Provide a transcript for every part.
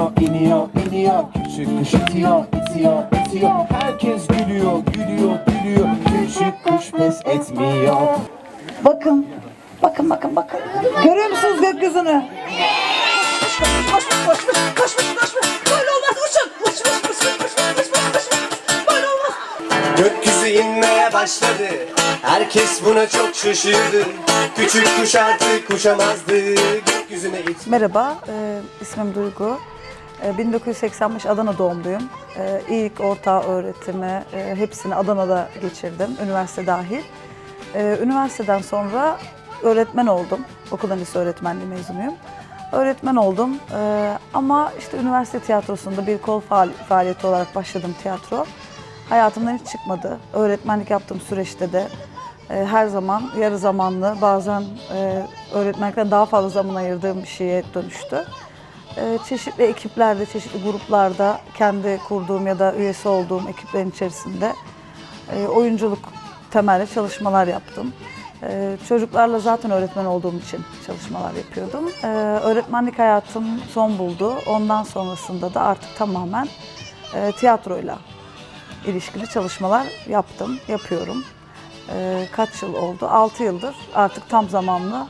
iniyor, iniyor, iniyor. Küçük kuş itiyor, itiyor, itiyor. Herkes gülüyor, gülüyor, gülüyor. Küçük kuş pes etmiyor. Bakın. Bakın bakın bakın. Görüyor musunuz gökyüzünü? Koşmuş koşmuş koşmuş koşmuş koşmuş. Böyle olmaz uçun. Uçmuş uçmuş uçmuş uçmuş uçmuş. Böyle olmaz. Gökyüzü inmeye başladı Herkes buna çok şaşırdı Küçük kuş artık uçamazdı Gökyüzüne it Merhaba, e, ismim Duygu. E, 1985 Adana doğumluyum. E, ilk orta öğretimi e, hepsini Adana'da geçirdim, üniversite dahil. E, üniversiteden sonra öğretmen oldum. Okuldan lise öğretmenliği mezunuyum. Öğretmen oldum E, ama işte üniversite tiyatrosunda bir kol faal- faaliyeti olarak başladım tiyatro. Hayatımdan hiç çıkmadı. Öğretmenlik yaptığım süreçte de e, her zaman yarı zamanlı, bazen öğretmenlikten daha fazla zaman ayırdığım bir şeye dönüştü. E, çeşitli ekiplerde, çeşitli gruplarda, kendi kurduğum ya da üyesi olduğum ekiplerin içerisinde e, oyunculuk temelli çalışmalar yaptım. E, çocuklarla zaten öğretmen olduğum için çalışmalar yapıyordum. E, öğretmenlik hayatım son buldu. Ondan sonrasında da artık tamamen tiyatroyla ilişkili çalışmalar yaptım, yapıyorum. Ee, kaç yıl oldu? 6 yıldır artık tam zamanlı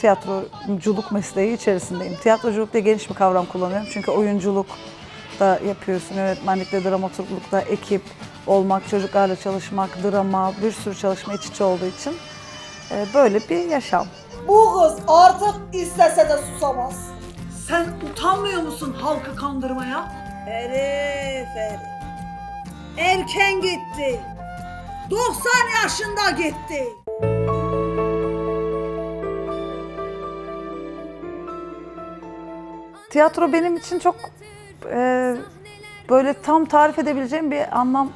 tiyatroculuk mesleği içerisindeyim. Tiyatroculuk diye geniş bir kavram kullanıyorum çünkü oyunculuk da yapıyorsun, yönetmenlikte, dramaturglukta, ekip olmak, çocuklarla çalışmak, drama, bir sürü çalışma iç içe olduğu için e, böyle bir yaşam. Bu kız artık istese de susamaz. Sen utanmıyor musun halkı kandırmaya? Herif herif. Erken gitti. 90 yaşında gitti. Tiyatro benim için çok e, böyle tam tarif edebileceğim bir anlam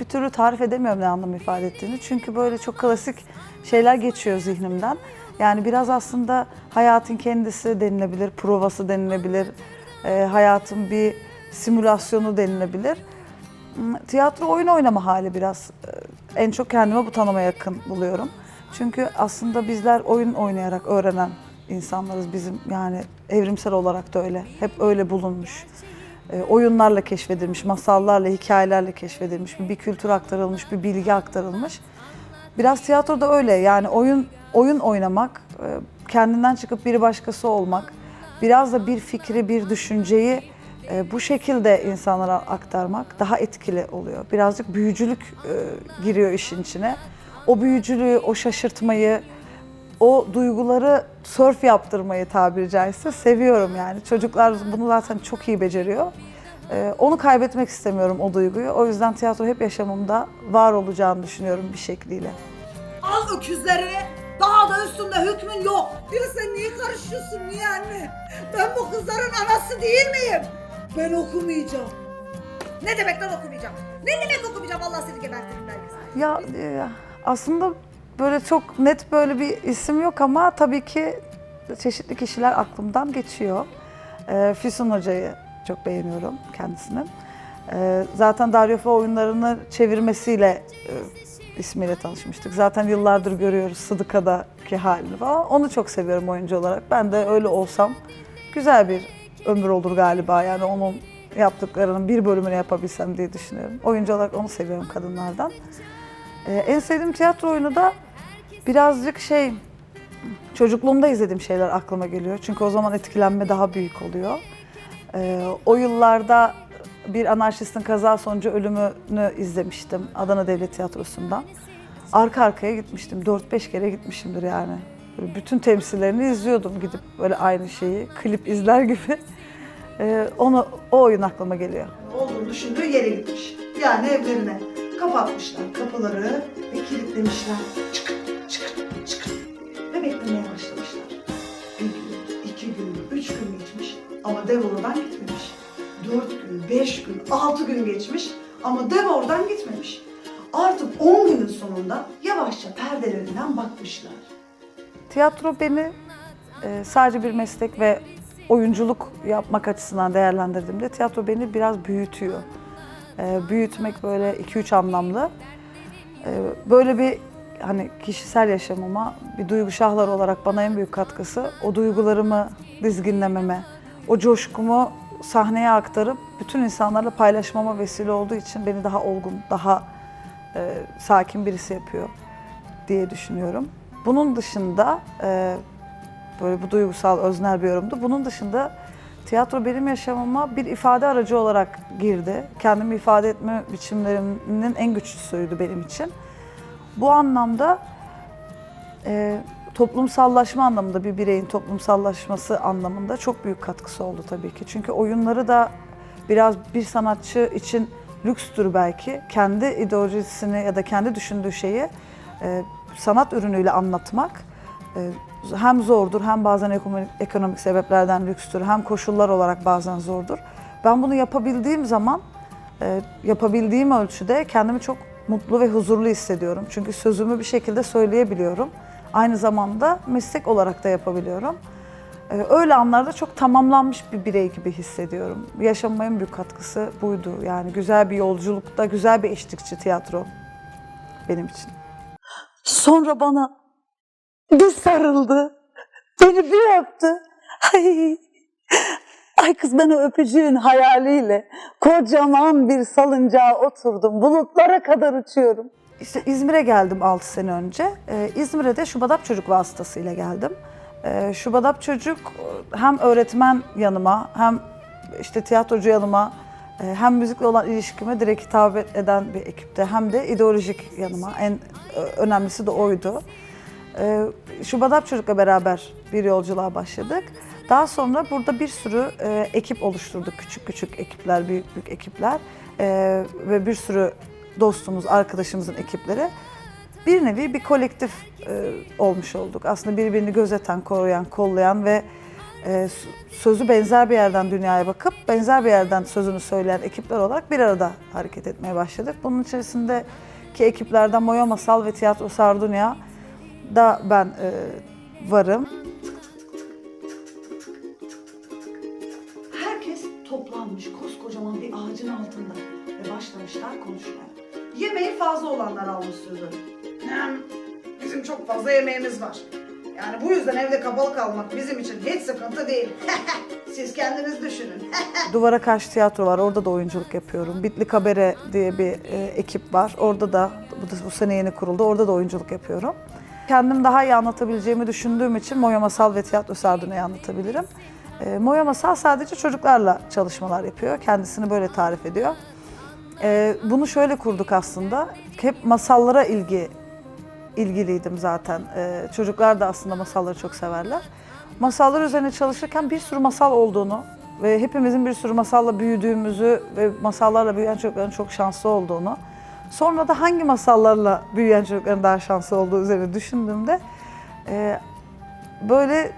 bir türlü tarif edemiyorum ne anlam ifade ettiğini. Çünkü böyle çok klasik şeyler geçiyor zihnimden. Yani biraz aslında hayatın kendisi denilebilir, provası denilebilir, e, hayatın bir simülasyonu denilebilir. Hmm, Tiyatro oyun oynama hali biraz. e, En çok kendime bu tanıma yakın buluyorum. Çünkü aslında bizler oyun oynayarak öğrenen insanlarız bizim yani evrimsel olarak da öyle. Hep öyle bulunmuş. E, oyunlarla keşfedilmiş, masallarla, hikayelerle keşfedilmiş, bir kültür aktarılmış, bir bilgi aktarılmış. Biraz tiyatroda öyle yani oyun oyun oynamak, e, kendinden çıkıp bir başkası olmak, biraz da bir fikri, bir düşünceyi e, bu şekilde insanlara aktarmak daha etkili oluyor. Birazcık büyücülük e, giriyor işin içine. O büyücülüğü, o şaşırtmayı, o duyguları sörf yaptırmayı tabiri caizse seviyorum yani. Çocuklar bunu zaten çok iyi beceriyor. E, onu kaybetmek istemiyorum o duyguyu. O yüzden tiyatro hep yaşamımda var olacağını düşünüyorum bir şekliyle. Al öküzlerini. Daha da üstünde hükmün yok. Ya sen niye karışıyorsun niye anne? Ben bu kızların anası değil miyim? Ben okumayacağım. Ne demek lan okumayacağım? Ne demek okumayacağım? Allah seni gebertirim belki. Ya e, aslında böyle çok net böyle bir isim yok ama tabii ki çeşitli kişiler aklımdan geçiyor. E, Füsun Hoca'yı çok beğeniyorum kendisinin. E, zaten Daryofa oyunlarını çevirmesiyle e, ismiyle tanışmıştık. Zaten yıllardır görüyoruz Sıdıka'daki halini falan. Onu çok seviyorum oyuncu olarak. Ben de öyle olsam güzel bir ömür olur galiba. Yani onun yaptıklarının bir bölümünü yapabilsem diye düşünüyorum. Oyuncu olarak onu seviyorum kadınlardan. Ee, en sevdiğim tiyatro oyunu da birazcık şey, çocukluğumda izlediğim şeyler aklıma geliyor. Çünkü o zaman etkilenme daha büyük oluyor. Ee, o yıllarda bir anarşistin kaza sonucu ölümünü izlemiştim Adana Devlet Tiyatrosu'ndan. Arka arkaya gitmiştim. 4-5 kere gitmişimdir yani. Böyle bütün temsillerini izliyordum gidip böyle aynı şeyi klip izler gibi. Ee, onu o oyun aklıma geliyor. Olduğunu düşündüğü yere gitmiş. Yani evlerine. Kapatmışlar kapıları ve kilitlemişler. Çıkın, beklemeye başlamışlar. Bir gün, iki gün, üç gün geçmiş ama dev oradan gitmemiş. Dört gün, beş gün, altı gün geçmiş ama dev oradan gitmemiş. Artık on günün sonunda yavaşça perdelerinden bakmışlar. Tiyatro beni e, sadece bir meslek ve oyunculuk yapmak açısından değerlendirdiğimde tiyatro beni biraz büyütüyor. E, büyütmek böyle 2-3 anlamlı. E, böyle bir hani kişisel yaşamıma bir duygu şahları olarak bana en büyük katkısı o duygularımı dizginlememe, o coşkumu sahneye aktarıp bütün insanlarla paylaşmama vesile olduğu için beni daha olgun, daha e, sakin birisi yapıyor diye düşünüyorum. Bunun dışında e, böyle bu duygusal öznel bir yorumdu. Bunun dışında tiyatro benim yaşamıma bir ifade aracı olarak girdi. Kendimi ifade etme biçimlerinin en güçlüsüydü benim için. Bu anlamda e, toplumsallaşma anlamında bir bireyin toplumsallaşması anlamında çok büyük katkısı oldu tabii ki. Çünkü oyunları da biraz bir sanatçı için lükstür belki. Kendi ideolojisini ya da kendi düşündüğü şeyi e, sanat ürünüyle anlatmak e, hem zordur hem bazen ekonomik, sebeplerden lükstür hem koşullar olarak bazen zordur. Ben bunu yapabildiğim zaman e, yapabildiğim ölçüde kendimi çok mutlu ve huzurlu hissediyorum. Çünkü sözümü bir şekilde söyleyebiliyorum. Aynı zamanda meslek olarak da yapabiliyorum. E, öyle anlarda çok tamamlanmış bir birey gibi hissediyorum. Yaşamıma en büyük katkısı buydu. Yani güzel bir yolculukta, güzel bir eşlikçi tiyatro benim için. Sonra bana bir sarıldı. Beni bir öptü. Ay, ay kız ben o öpücüğün hayaliyle kocaman bir salıncağa oturdum. Bulutlara kadar uçuyorum. İşte İzmir'e geldim 6 sene önce. Ee, İzmir'e de Şubadap Çocuk vasıtasıyla geldim. Ee, Şubadap Çocuk hem öğretmen yanıma hem işte tiyatrocu yanıma e, hem müzikle olan ilişkime direkt hitap eden bir ekipte hem de ideolojik yanıma en ö- önemlisi de oydu. Ee, Şubadap Çocuk'la beraber bir yolculuğa başladık. Daha sonra burada bir sürü e, ekip oluşturduk. Küçük küçük ekipler, büyük büyük ekipler Ee, ve bir sürü dostumuz, arkadaşımızın ekipleri. Bir nevi bir kolektif e, olmuş olduk. Aslında birbirini gözeten, koruyan, kollayan ve e, sözü benzer bir yerden dünyaya bakıp benzer bir yerden sözünü söyleyen ekipler olarak bir arada hareket etmeye başladık. Bunun içerisindeki ekiplerden Moya Masal ve Tiyatro Sardunya da ben e, varım. Başlamışlar konuşmaya. Yemeği fazla olanlar almış sözü. Hem bizim çok fazla yemeğimiz var. Yani bu yüzden evde kapalı kalmak bizim için hiç sıkıntı değil. Siz kendiniz düşünün. Duvara Karşı Tiyatro var, orada da oyunculuk yapıyorum. Bitli Kabere diye bir e, ekip var, orada da bu, da bu sene yeni kuruldu, orada da oyunculuk yapıyorum. Kendim daha iyi anlatabileceğimi düşündüğüm için Moya Masal ve Tiyatro Sardunya'yı anlatabilirim. E, Moya Masal sadece çocuklarla çalışmalar yapıyor, kendisini böyle tarif ediyor. E, bunu şöyle kurduk aslında, hep masallara ilgi ilgiliydim zaten. Ee, çocuklar da aslında masalları çok severler. Masallar üzerine çalışırken bir sürü masal olduğunu ve hepimizin bir sürü masalla büyüdüğümüzü ve masallarla büyüyen çocukların çok şanslı olduğunu, sonra da hangi masallarla büyüyen çocukların daha şanslı olduğu üzerine düşündüğümde e, böyle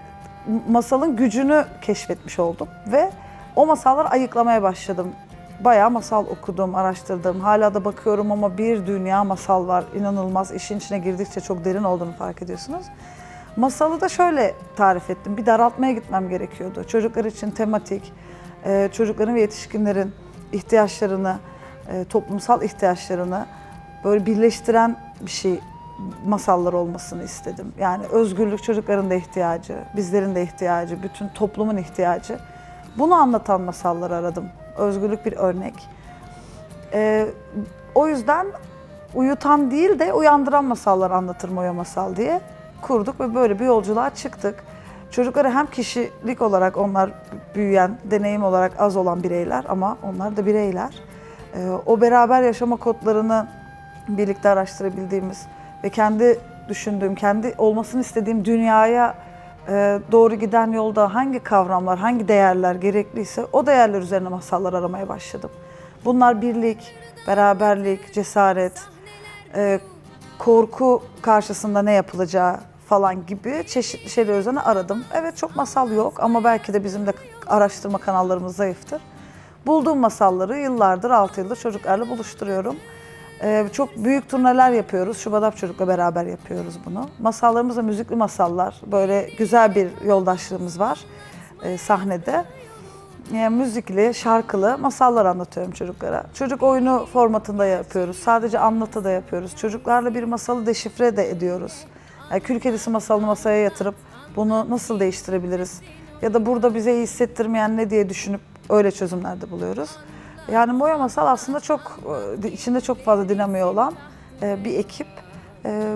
masalın gücünü keşfetmiş oldum ve o masalları ayıklamaya başladım. Bayağı masal okudum, araştırdım. Hala da bakıyorum ama bir dünya masal var. İnanılmaz. İşin içine girdikçe çok derin olduğunu fark ediyorsunuz. Masalı da şöyle tarif ettim. Bir daraltmaya gitmem gerekiyordu. Çocuklar için tematik, e, çocukların ve yetişkinlerin ihtiyaçlarını, e, toplumsal ihtiyaçlarını böyle birleştiren bir şey masallar olmasını istedim. Yani özgürlük çocukların da ihtiyacı, bizlerin de ihtiyacı, bütün toplumun ihtiyacı. Bunu anlatan masalları aradım. Özgürlük bir örnek. Ee, o yüzden uyutan değil de uyandıran masallar anlatır Moya Masal diye kurduk ve böyle bir yolculuğa çıktık. Çocuklara hem kişilik olarak onlar büyüyen, deneyim olarak az olan bireyler ama onlar da bireyler. Ee, o beraber yaşama kodlarını birlikte araştırabildiğimiz ve kendi düşündüğüm, kendi olmasını istediğim dünyaya doğru giden yolda hangi kavramlar, hangi değerler gerekliyse o değerler üzerine masallar aramaya başladım. Bunlar birlik, beraberlik, cesaret, e, korku karşısında ne yapılacağı falan gibi çeşitli şeyler üzerine aradım. Evet çok masal yok ama belki de bizim de araştırma kanallarımız zayıftır. Bulduğum masalları yıllardır, 6 yıldır çocuklarla buluşturuyorum. Ee, çok büyük turneler yapıyoruz. Şubadap Çocuk'la beraber yapıyoruz bunu. Masallarımız da müzikli masallar. Böyle güzel bir yoldaşlığımız var e, sahnede. E, müzikli, şarkılı masallar anlatıyorum çocuklara. Çocuk oyunu formatında yapıyoruz. Sadece anlatı da yapıyoruz. Çocuklarla bir masalı deşifre de ediyoruz. Yani Kül Kedisi masalını masaya yatırıp bunu nasıl değiştirebiliriz? Ya da burada bize iyi hissettirmeyen ne diye düşünüp öyle çözümler de buluyoruz. Yani Moya Masal aslında çok e, içinde çok fazla dinamiği olan e, bir ekip. E,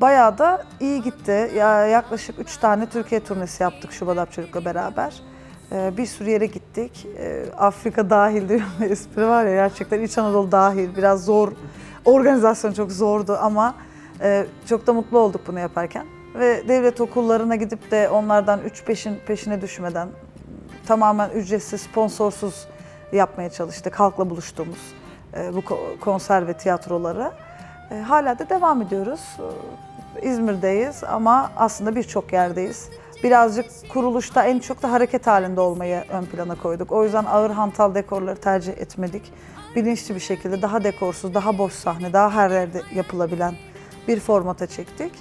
Bayağı da iyi gitti. Ya yaklaşık 3 tane Türkiye turnesi yaptık Şubat Apçılık'la beraber. Bir sürü yere gittik. Afrika dahil diyor bir espri var ya gerçekten İç Anadolu dahil. Biraz zor, organizasyon çok zordu ama çok da mutlu olduk bunu yaparken. Ve devlet okullarına gidip de onlardan 3-5'in peşine düşmeden tamamen ücretsiz, sponsorsuz yapmaya çalıştık. Halkla buluştuğumuz e, bu ko- konser ve tiyatroları. E, Hala da devam ediyoruz. E, İzmir'deyiz ama aslında birçok yerdeyiz. Birazcık kuruluşta en çok da hareket halinde olmayı ön plana koyduk. O yüzden ağır hantal dekorları tercih etmedik. Bilinçli bir şekilde daha dekorsuz, daha boş sahne, daha her yerde yapılabilen bir formata çektik.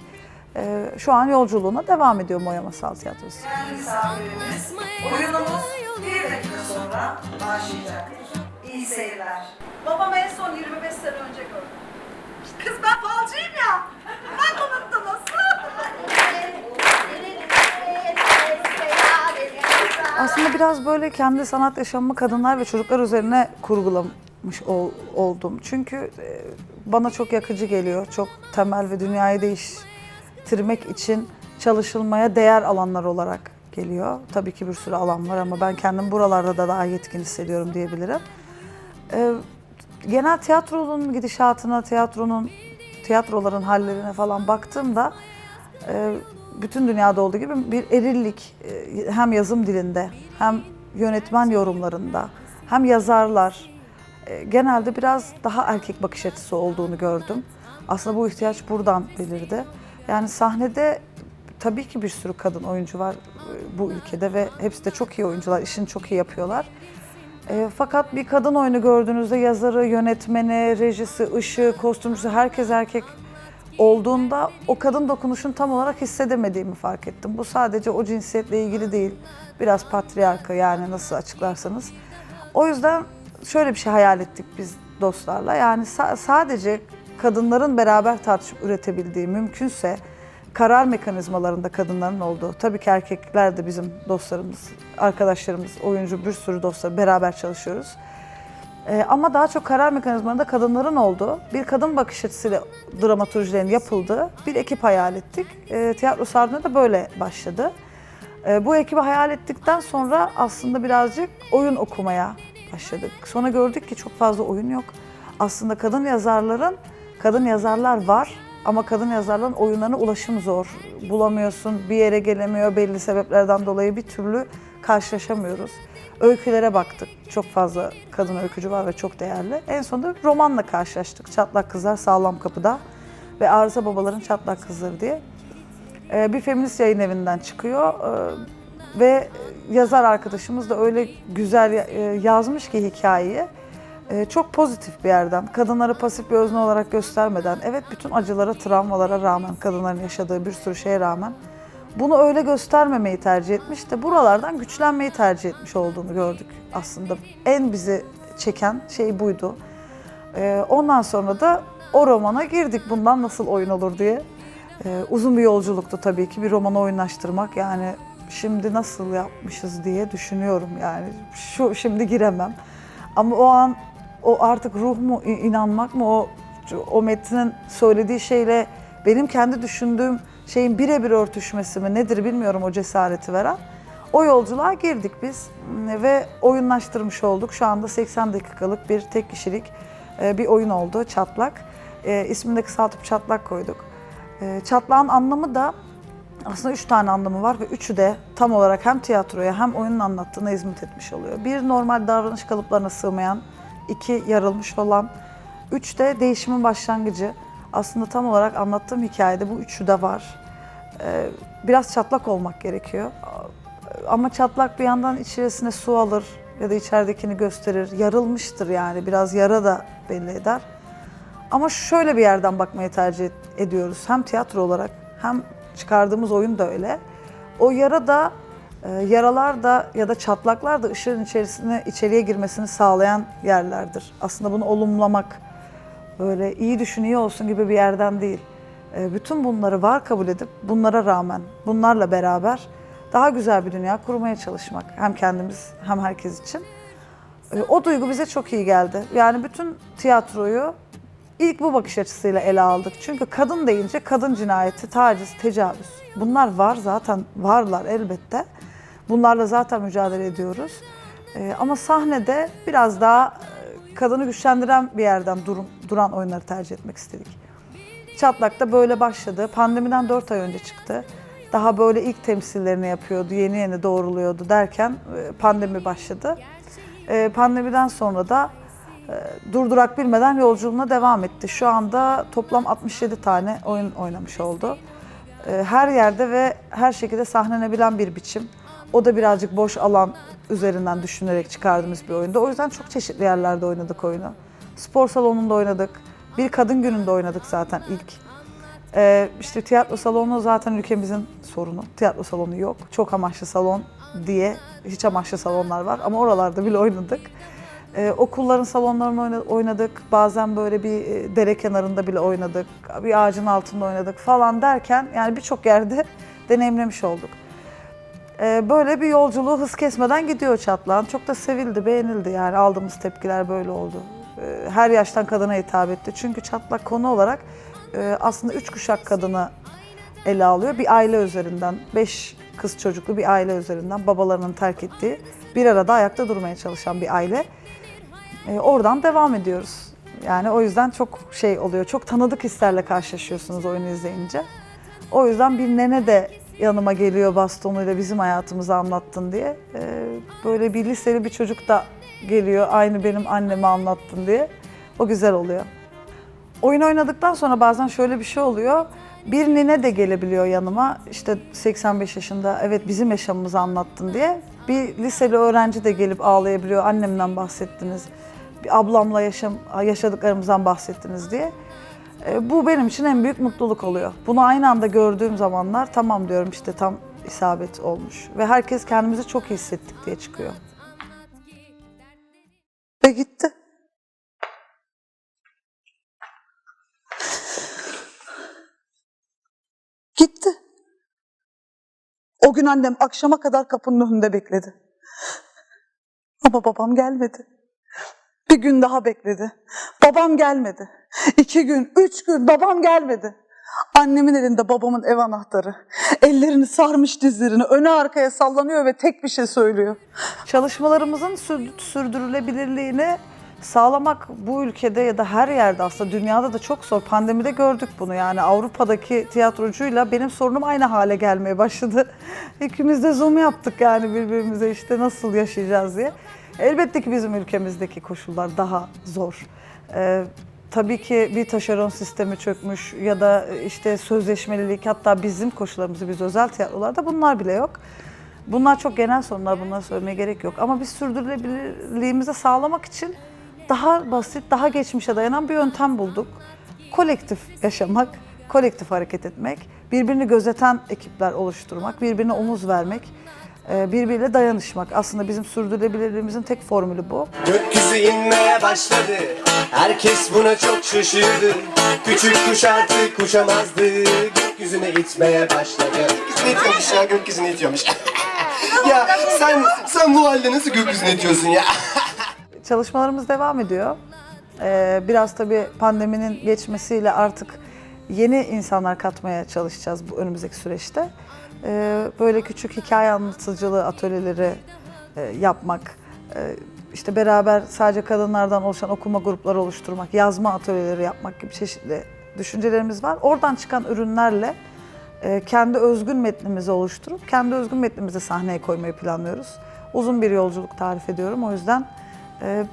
E, Şu an yolculuğuna devam ediyor Moya Masal Tiyatrosu. Oyunumuz bir dakika sonra başlayacaktır. İyi seyirler. Babam en son 25 sene önce gördü. Kız ben falcıyım ya. Bak unuttunuz. Aslında biraz böyle kendi sanat yaşamımı kadınlar ve çocuklar üzerine kurgulamış ol- oldum. Çünkü e, bana çok yakıcı geliyor. Çok temel ve dünyayı değiştirmek için çalışılmaya değer alanlar olarak geliyor. Tabii ki bir sürü alan var ama ben kendim buralarda da daha yetkin hissediyorum diyebilirim. Ee, genel tiyatronun gidişatına, tiyatronun, tiyatroların hallerine falan baktığımda e, bütün dünyada olduğu gibi bir erillik e, hem yazım dilinde hem yönetmen yorumlarında hem yazarlar e, genelde biraz daha erkek bakış açısı olduğunu gördüm. Aslında bu ihtiyaç buradan belirdi. Yani sahnede tabii ki bir sürü kadın oyuncu var e, bu ülkede ve hepsi de çok iyi oyuncular, işini çok iyi yapıyorlar. E, fakat bir kadın oyunu gördüğünüzde yazarı, yönetmeni, rejisi, ışığı, kostümcüsü herkes erkek olduğunda o kadın dokunuşunu tam olarak hissedemediğimi fark ettim. Bu sadece o cinsiyetle ilgili değil. Biraz patriarka yani nasıl açıklarsanız. O yüzden şöyle bir şey hayal ettik biz dostlarla. Yani sa- sadece kadınların beraber tartışıp üretebildiği mümkünse karar mekanizmalarında kadınların olduğu, tabii ki erkekler de bizim dostlarımız, arkadaşlarımız, oyuncu bir sürü dostlar beraber çalışıyoruz. Ee, ama daha çok karar mekanizmalarında kadınların olduğu, bir kadın bakış açısıyla dramaturjilerin yapıldığı bir ekip hayal ettik. Ee, tiyatro Sardunya da böyle başladı. Ee, bu ekibi hayal ettikten sonra aslında birazcık oyun okumaya başladık. Sonra gördük ki çok fazla oyun yok. Aslında kadın yazarların, kadın yazarlar var ama kadın yazarların oyunlarına ulaşım zor. Bulamıyorsun, bir yere gelemiyor belli sebeplerden dolayı bir türlü karşılaşamıyoruz. Öykülere baktık. Çok fazla kadın öykücü var ve çok değerli. En sonunda romanla karşılaştık. Çatlak Kızlar Sağlam Kapıda ve Arıza Babaların Çatlak Kızları diye. Ee, bir feminist yayın evinden çıkıyor Ee, ve yazar arkadaşımız da öyle güzel e, yazmış ki hikayeyi. Ee, Çok pozitif bir yerden, kadınları pasif bir özne olarak göstermeden, evet bütün acılara, travmalara rağmen, kadınların yaşadığı bir sürü şeye rağmen bunu öyle göstermemeyi tercih etmiş de buralardan güçlenmeyi tercih etmiş olduğunu gördük aslında. En bizi çeken şey buydu. Ee, Ondan sonra da o romana girdik bundan nasıl oyun olur diye. Ee, uzun bir yolculuktu tabii ki bir romanı oyunlaştırmak yani şimdi nasıl yapmışız diye düşünüyorum yani şu şimdi giremem. Ama o an o artık ruh mu inanmak mı o o metnin söylediği şeyle benim kendi düşündüğüm şeyin birebir örtüşmesi mi nedir bilmiyorum o cesareti veren. O yolculuğa girdik biz ve oyunlaştırmış olduk. Şu anda 80 dakikalık bir tek kişilik e, bir oyun oldu Çatlak. E, ismini de kısaltıp Çatlak koyduk. E, Çatlağın anlamı da aslında üç tane anlamı var ve üçü de tam olarak hem tiyatroya hem oyunun anlattığına hizmet etmiş oluyor. Bir normal davranış kalıplarına sığmayan, iki yarılmış olan, üç de değişimin başlangıcı. Aslında tam olarak anlattığım hikayede bu üçü de var. Ee, biraz çatlak olmak gerekiyor. Ama çatlak bir yandan içerisine su alır ya da içeridekini gösterir. Yarılmıştır yani biraz yara da belli eder. Ama şöyle bir yerden bakmayı tercih ediyoruz. Hem tiyatro olarak hem çıkardığımız oyun da öyle. O yara da, yaralar da ya da çatlaklar da ışığın içerisine, içeriye girmesini sağlayan yerlerdir. Aslında bunu olumlamak, böyle iyi düşün iyi olsun gibi bir yerden değil. E, Bütün bunları var kabul edip bunlara rağmen, bunlarla beraber daha güzel bir dünya kurmaya çalışmak. Hem kendimiz hem herkes için. E, O duygu bize çok iyi geldi. Yani bütün tiyatroyu ilk bu bakış açısıyla ele aldık. Çünkü kadın deyince kadın cinayeti, taciz, tecavüz. Bunlar var zaten, varlar elbette. Bunlarla zaten mücadele ediyoruz. E, ama sahnede biraz daha e, kadını güçlendiren bir yerden durum, duran oyunları tercih etmek istedik. Çatlak da böyle başladı. Pandemiden 4 ay önce çıktı. Daha böyle ilk temsillerini yapıyordu, yeni yeni doğruluyordu derken e, pandemi başladı. E, Pandemiden sonra da durdurak bilmeden yolculuğuna devam etti. Şu anda toplam 67 tane oyun oynamış oldu. Her yerde ve her şekilde sahnenebilen bir biçim. O da birazcık boş alan üzerinden düşünerek çıkardığımız bir oyunda. O yüzden çok çeşitli yerlerde oynadık oyunu. Spor salonunda oynadık. Bir kadın gününde oynadık zaten ilk. Ee, işte tiyatro salonu zaten ülkemizin sorunu. Tiyatro salonu yok. Çok amaçlı salon diye hiç amaçlı salonlar var ama oralarda bile oynadık. Ee, okulların salonlarını oyna- oynadık. Bazen böyle bir e, dere kenarında bile oynadık. Bir ağacın altında oynadık falan derken yani birçok yerde deneyimlemiş olduk. Ee, böyle bir yolculuğu hız kesmeden gidiyor Çatlağın. Çok da sevildi, beğenildi yani aldığımız tepkiler böyle oldu. Ee, her yaştan kadına hitap etti. Çünkü Çatlak konu olarak e, aslında üç kuşak kadını ele alıyor. Bir aile üzerinden, beş kız çocuklu bir aile üzerinden babalarının terk ettiği, bir arada ayakta durmaya çalışan bir aile. E, oradan devam ediyoruz. Yani o yüzden çok şey oluyor, çok tanıdık hislerle karşılaşıyorsunuz oyunu izleyince. O yüzden bir nene de yanıma geliyor bastonuyla bizim hayatımızı anlattın diye. E, böyle bir liseli bir çocuk da geliyor aynı benim anneme anlattın diye. O güzel oluyor. Oyun oynadıktan sonra bazen şöyle bir şey oluyor. Bir nine de gelebiliyor yanıma. İşte 85 yaşında evet bizim yaşamımızı anlattın diye. Bir liseli öğrenci de gelip ağlayabiliyor. Annemden bahsettiniz. Bir ablamla yaşam, yaşadıklarımızdan bahsettiniz diye. E, bu benim için en büyük mutluluk oluyor. Bunu aynı anda gördüğüm zamanlar tamam diyorum işte tam isabet olmuş. Ve herkes kendimizi çok iyi hissettik diye çıkıyor. Ve gitti. Gitti. O gün annem akşama kadar kapının önünde bekledi. Ama babam gelmedi. Bir gün daha bekledi. Babam gelmedi. İki gün, üç gün babam gelmedi. Annemin elinde babamın ev anahtarı. Ellerini sarmış dizlerini öne arkaya sallanıyor ve tek bir şey söylüyor. Çalışmalarımızın sür- sürdürülebilirliğini sağlamak bu ülkede ya da her yerde aslında dünyada da çok zor. Pandemide gördük bunu yani Avrupa'daki tiyatrocuyla benim sorunum aynı hale gelmeye başladı. İkimiz de zoom yaptık yani birbirimize işte nasıl yaşayacağız diye. Elbette ki bizim ülkemizdeki koşullar daha zor. Ee, tabii ki bir taşeron sistemi çökmüş ya da işte sözleşmelilik hatta bizim koşullarımızı biz özel tiyatrolarda bunlar bile yok. Bunlar çok genel sorunlar, bunları söylemeye gerek yok. Ama biz sürdürülebilirliğimizi sağlamak için daha basit, daha geçmişe dayanan bir yöntem bulduk. Kolektif yaşamak, kolektif hareket etmek, birbirini gözeten ekipler oluşturmak, birbirine omuz vermek, e, birbiriyle dayanışmak. Aslında bizim sürdürülebilirliğimizin tek formülü bu. Gökyüzü inmeye başladı Herkes buna çok şaşırdı Küçük kuş artık uçamazdı Gökyüzüne itmeye başladı Gökyüzüne itiyormuş ya gökyüzüne itiyormuş Ya sen sen bu halde nasıl gökyüzüne itiyorsun ya Çalışmalarımız devam ediyor. Ee, biraz tabii pandeminin geçmesiyle artık yeni insanlar katmaya çalışacağız bu önümüzdeki süreçte. Ee, böyle küçük hikaye anlatıcılığı atölyeleri e, yapmak, e, işte beraber sadece kadınlardan oluşan okuma grupları oluşturmak, yazma atölyeleri yapmak gibi çeşitli düşüncelerimiz var. Oradan çıkan ürünlerle e, kendi özgün metnimizi oluşturup kendi özgün metnimizi sahneye koymayı planlıyoruz. Uzun bir yolculuk tarif ediyorum. O yüzden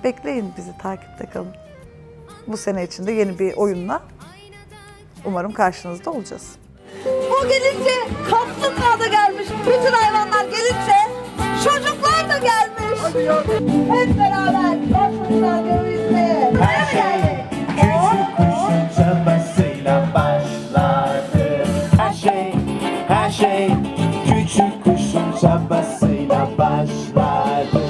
bekleyin bizi, takipte kalın. Bu sene içinde yeni bir oyunla umarım karşınızda olacağız. O gelince kaplumbağa da gelmiş. Bütün hayvanlar gelince çocuklar da gelmiş. Hep beraber başımızdan göğüsle. Her şey küçük kuşun çabasıyla başladı. Her şey, her şey küçük kuşun çabasıyla başladı.